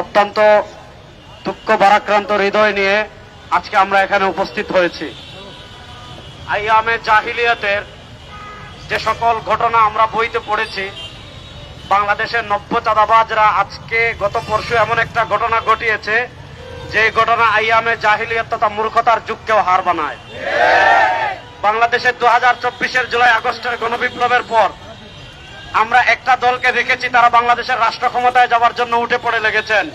অত্যন্ত দুঃখ ভারাক্রান্ত হৃদয় নিয়ে আজকে আমরা এখানে উপস্থিত হয়েছি। আইয়ামে জাহিলিয়াতের যে সকল ঘটনা আমরা বইতে পড়েছি, বাংলাদেশের নব্য চাঁদাবাজরা আজকে গত পরশু এমন একটা ঘটনা ঘটিয়েছে যে ঘটনা আইয়ামে জাহিলিয়াত তথা মূর্খতার যুগকেও হার বানায় বাংলাদেশের দু হাজার চব্বিশের জুলাই আগস্টের গণবিপ্লবের পর আমরা একটা দলকে দেখেছি, তারা বাংলাদেশের রাষ্ট্র ক্ষমতায় যাওয়ার জন্য উঠে পড়ে লেগেছেন।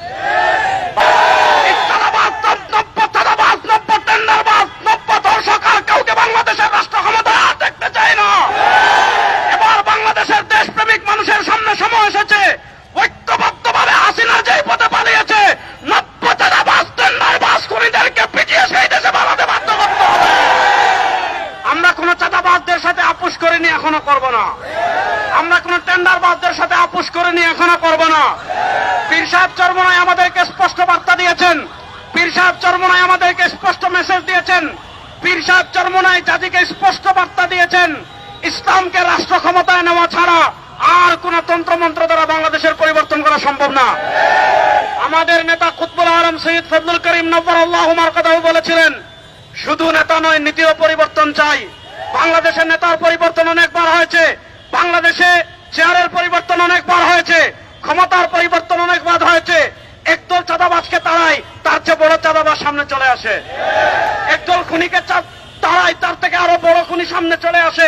করিনি, এখনও করব না। টেন্ডারবাজদের সাথে আপুস করিনি এখনও করব না। পীর সাহেব চরমনায় আমাদেরকে স্পষ্ট বার্তা দিয়েছেন। পীর সাহেব চরমনায় আমাদেরকে স্পষ্ট মেসেজ দিয়েছেন। পীর সাহেব চরমনায় জাতিকে স্পষ্ট বার্তা দিয়েছেন। ইসলামকে রাষ্ট্র ক্ষমতায় নেওয়া ছাড়া আর কোন তন্ত্রমন্ত্র দ্বারা বাংলাদেশের পরিবর্তন করা সম্ভব না। আমাদের নেতা কুতবুল আলম সৈয়দ ফজলুল করিম নব্বর আল্লাহ কথাও বলেছিলেন, শুধু নেতা নয়, নীতিও পরিবর্তন চাই। বাংলাদেশের নেতার পরিবর্তন অনেকবার হয়েছে। বাংলাদেশে চেয়ারের পরিবর্তন অনেকবার হয়েছে, ক্ষমতার পরিবর্তন অনেকবার হয়েছে। একদল চাঁদাবাজকে তাড়াই তার চেয়ে বড় চাঁদাবাজ সামনে চলে আসে। একদল খুনিকে তাড়াই তার থেকে আরও বড় খুনি সামনে চলে আসে।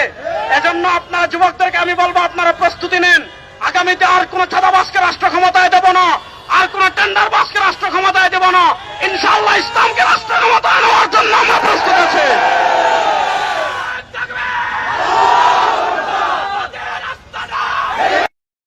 এজন্য আপনারা যুবকদেরকে আমি বলব, আপনারা প্রস্তুতি নেন। আগামীতে আর কোন চাঁদাবাজকে রাষ্ট্র ক্ষমতায় দেব না, আর কোন টেন্ডার বাসকে রাষ্ট্র ক্ষমতায় দেব না। ইনশাআল্লাহ ইসলামকে রাষ্ট্র ক্ষমতায় নেওয়ার জন্য আমরা প্রস্তুত আছি।